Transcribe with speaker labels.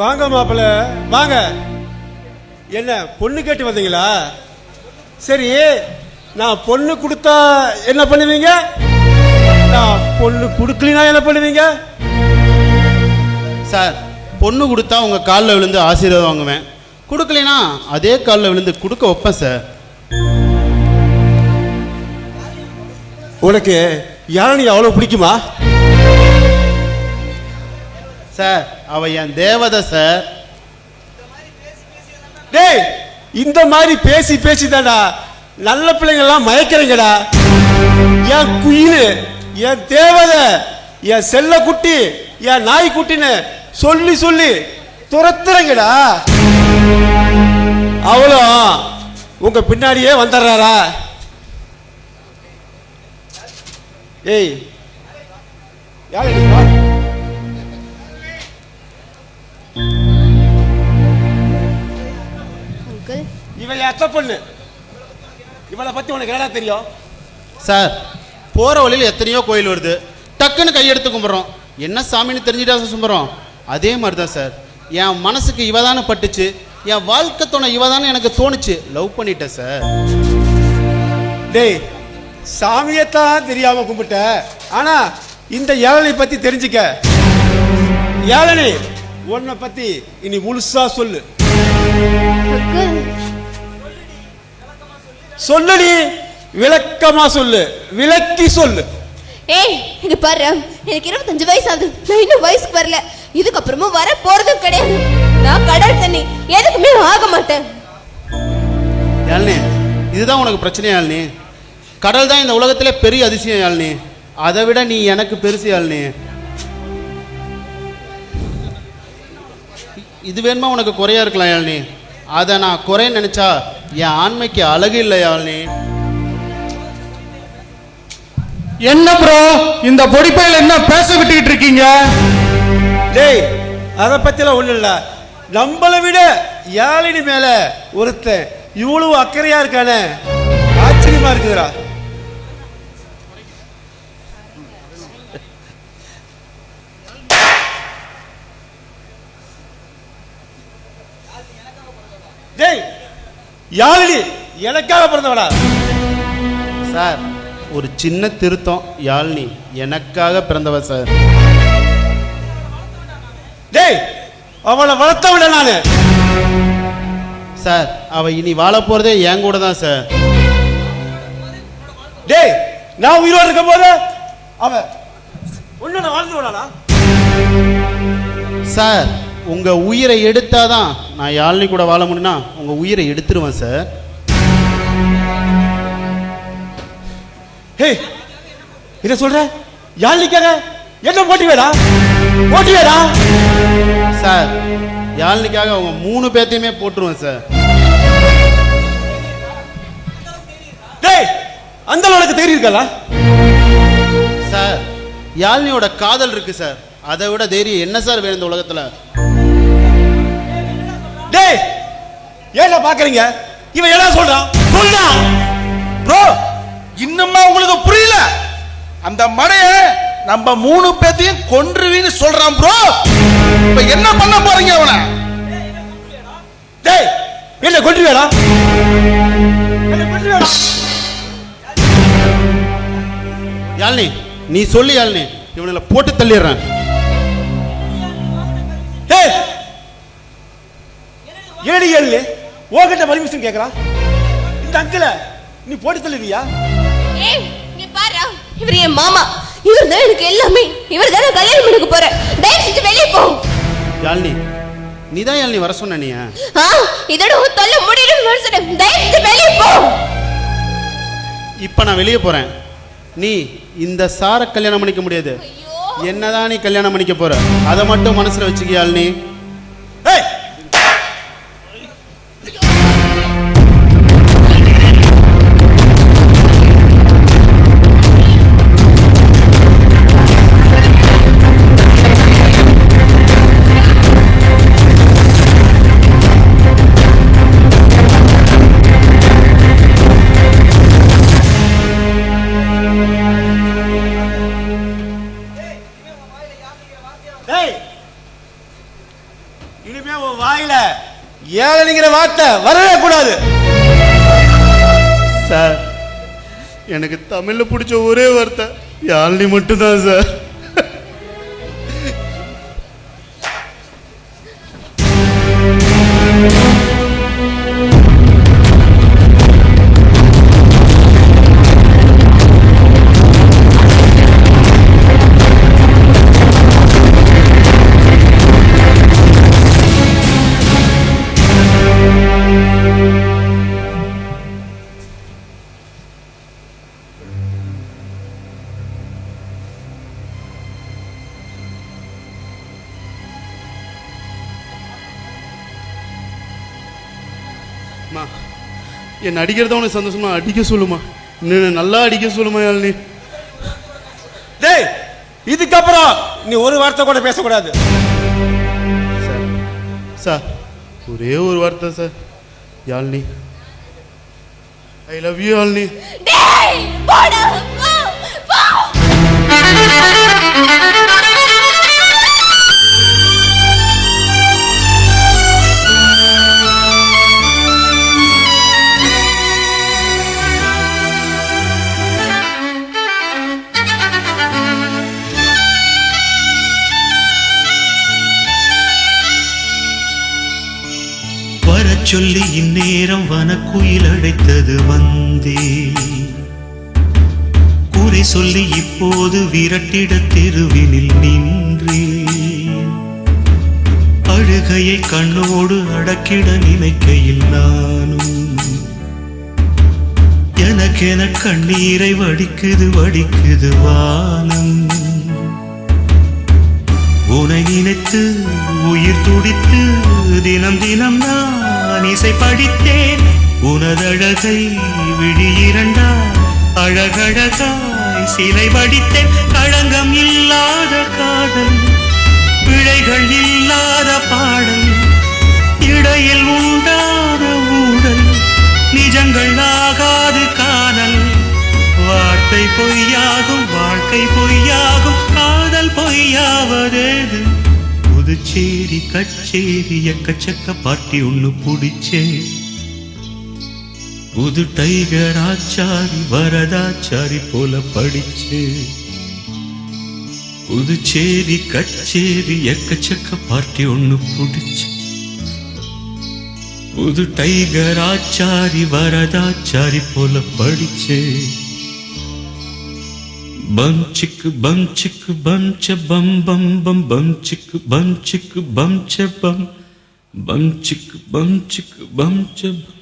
Speaker 1: வாங்க மாப்பிள்ள வாங்க. என்ன பொண்ணு கேட்டு வந்தீங்களா? சரி நான் பொண்ணு கொடுத்தா என்ன பண்ணுவீங்க? நான் பொண்ணு கொடுக்கலினா என்ன பண்ணுவீங்க?
Speaker 2: சார் பொண்ணு கொடுத்தா உங்கள் காலில் விழுந்து ஆசீர்வாதம் வாங்குவேன். கொடுக்கலைனா அதே காலில் விழுந்து கொடுக்க வைப்பேன் சார்.
Speaker 1: உனக்கு யானை அவ்வளோ பிடிக்குமா?
Speaker 2: சார் அவ என் தேவதை சார்.
Speaker 1: டேய் இந்த மாதிரி பேசி பேசி தாடா நல்ல பிள்ளைங்கள்லாம் மயக்கிறீங்கடா. என் குயிலு என் தேவதை என் செல்ல குட்டி என் நாய் குட்டின்னு சொல்லி சொல்லி துரத்துறங்கடா. அவளும் உங்க பின்னாடியே வந்துடுறாரா ஏய் யார் இவன் அத்தை பொண்ணு? இவளை பத்தி உனக்கு என்னடா தெரியும்?
Speaker 2: சார் போகிற வழியில் எத்தனையோ கோயில் வருது. டக்குன்னு கையெடுத்து கும்பிட்றோம். என்ன சாமின்னு தெரிஞ்சுட்டா கும்பிட்றோம் அதே மாதிரி தான் சார். என் மனசுக்கு இவ தானே பட்டுச்சு. என் வாழ்க்கை துணை இவ தானே எனக்கு தோணுச்சு. லவ் பண்ணிட்டேன் சார்.
Speaker 1: டேய் சாமியத்தான் தெரியாம கும்பிட்ட. ஆனா இந்த ஏழனை பத்தி தெரிஞ்சுக்க. ஏழனை உன்னை பத்தி இனி முழுசா சொல்லு. சொல்லுடி. விளக்கமா சொல்லு. விளக்கி சொல்லு.
Speaker 3: ஏய் இங்க பாரு. எனக்கு இருபத்தஞ்சு வயசு ஆகுது நான் இன்னும் வயசுக்கு வரல. இதுக்கப்புறமும் வர போறதும் கிடையாது. நான் கடல் தண்ணி. எதுக்குமே ஆக மாட்டேன்.
Speaker 2: யாழ்னி இதுதான் உனக்கு பிரச்சனை யாழ்னி. கடல் தான் இந்த உலகத்திலே பெரிய அதிசயம் யாழ்னி. அதை விட நீ எனக்கு பெருசு யாழ்னி. இது வேணுமா உனக்கு குறையா இருக்கலாம் யாழ்னி? அதை நான் குறைன்னு நினைச்சா என் ஆண்மைக்கு அழகு இல்லை யாழ்னி
Speaker 4: என்ன ப்ரோ இந்த பொடிப்பையில என்ன பேச விட்டுக்கிட்டு இருக்கீங்க?
Speaker 1: டேய் அதை பத்திலாம் ஒண்ணு இல்ல. நம்மளை விட ஏழனி மேல ஒருத்தன் இவ்வளவு அக்கறையா இருக்கானே. ஆச்சரியமா இருக்குதுடா. டேய் யாழினி எனக்காக பிறந்தவடா
Speaker 2: சார் ஒரு சின்ன திருத்தம் யாழ்னி. எனக்காக பிறந்தவ சார்.
Speaker 1: டேய் அவளை வளர்த்தவிட நானு.
Speaker 2: சார் அவ இனி வாழ போறதே என் கூட தான் சார்.
Speaker 1: டேய் நான் உயிரோடு இருக்கும் போது அவ நான் வாழ்ந்து விடானா
Speaker 2: சார் உங்க உயிரை எடுத்தாதான் நான் யாழ்னி கூட வாழ முடியும்னா உங்க உயிரை எடுத்துருவேன் சார்
Speaker 1: ஹே என்ன சொல்ற? யாழ்னிக்காக என்ன போட்டிவேடா போட்டிவேடா
Speaker 2: சார் யாழ்னிக்காக அவங்க மூணு பேர்த்தையுமே போட்டுருவேன் சார்
Speaker 1: டேய் அந்த அளவுக்கு இருக்கா
Speaker 2: சார் யாழ்னியோட காதல் இருக்கு சார் அதை விட தைரியம் என்ன சார் வேணும் இந்த உலகத்துல?
Speaker 1: டேய் ஏன்டா பாக்குறீங்க? இவன் என்ன சொல்றான்? சொல்றான்
Speaker 4: ப்ரோ இன்னுமா உங்களுக்கு புரியல. அந்த மடைய நம்ம மூணு பேத்தையும் கொன்றுவின்னு சொல்றான் ப்ரோ. இப்ப என்ன பண்ண போறீங்க அவனை?
Speaker 1: டேய் என்ன கொண்டுவேடா
Speaker 2: யாழ்னி நீ சொல்லி யாழ்னி. இவனை போட்டு தள்ளிடுறேன்.
Speaker 1: ஏடி ஏழு ஓகிட்ட பர்மிஷன் கேக்குறான் இந்த அங்கிள நீ போட்டு தள்ளுவியா
Speaker 3: ஏய் இங்க பாரு. இவர் என் மாமா. இவர் தான் எனக்கு எல்லாமே. இவர் தான் கல்யாணம் பண்ணிக்க போறேன். தயவு செஞ்சு வெளியே போ.
Speaker 2: யாழ்னி நீ தான் யாழ்னி வர சொன்ன நீ?
Speaker 3: ஆ இதோட உன் தொல்லை முடியணும் வருஷம் தயவு செஞ்சு வெளியே போ.
Speaker 2: இப்போ நான் வெளியே போறேன். நீ இந்த சாரை கல்யாணம் பண்ணிக்க முடியாது. என்னதான் நீ கல்யாணம் பண்ணிக்க போற? அதை மட்டும் மனசுல வச்சுக்க யாழ்னி?
Speaker 1: ஏய் வார்த்தை வரவே கூடாது.
Speaker 2: சார் எனக்கு தமிழ்ல பிடிச்ச ஒரே வார்த்தை யாழ்னி மட்டும்தான் சார் அம்மா என்ன அடிக்கிறத உனக்கு சந்தோஷமா? அடிக்க சொல்லுமா? இன்னும் நல்லா அடிக்க சொல்லுமா யாழ்னி?
Speaker 1: டேய் இதுக்கப்புறம் நீ ஒரு வார்த்தை கூட பேசக்கூடாது.
Speaker 2: சார் சார் ஒரே ஒரு வார்த்தை sir. Yazhini I love you Yazhini.
Speaker 3: டேய் போடா போ போ.
Speaker 5: வரச் சொல்லி இந்நேரம் வனக்குயில் அழைத்தது வந்தே. குறை சொல்லி இப்போது விரட்டிட தெருவினில் நின்றே. அழுகையை கண்ணோடு அடக்கிட நினைக்கையில் நானும். எனக்கென கண்ணீரை வடிக்குது வடிக்குது வானம். உனை நினைத்து உயிர் துடித்து தினம் தினம் நான் நான் இசை படித்தேன். உனதழகை விழி இரண்டா அழகழகாய் சிலை படித்தேன் களங்கம் இல்லாத காதல் பிழைகள் இல்லாத பாடல் இடையில் உண்டான ஊடல் நிஜங்கள் ஆகாது காதல். வார்த்தை பொய்யாகும் வாழ்க்கை பொய்யாகும் காதல் பொய்யாவதேது? புதுச்சேரி கச்சேரி எக்கச்சக்க பார்ட்டி ஒண்ணு புடிச்சே. புது டைகர் ஆச்சாரி வரதாச்சாரி போல படிச்சே. புதுச்சேரி கச்சேரி எக்கச்சக்க பார்ட்டி ஒண்ணு புடிச்சு. புது டைகர் ஆச்சாரி வரதாச்சாரி போல படிச்சே. bum chick bum chick bum cha bum bum bum bum chick bum chick bum. Cha bum bum chick bum chick bum cha bum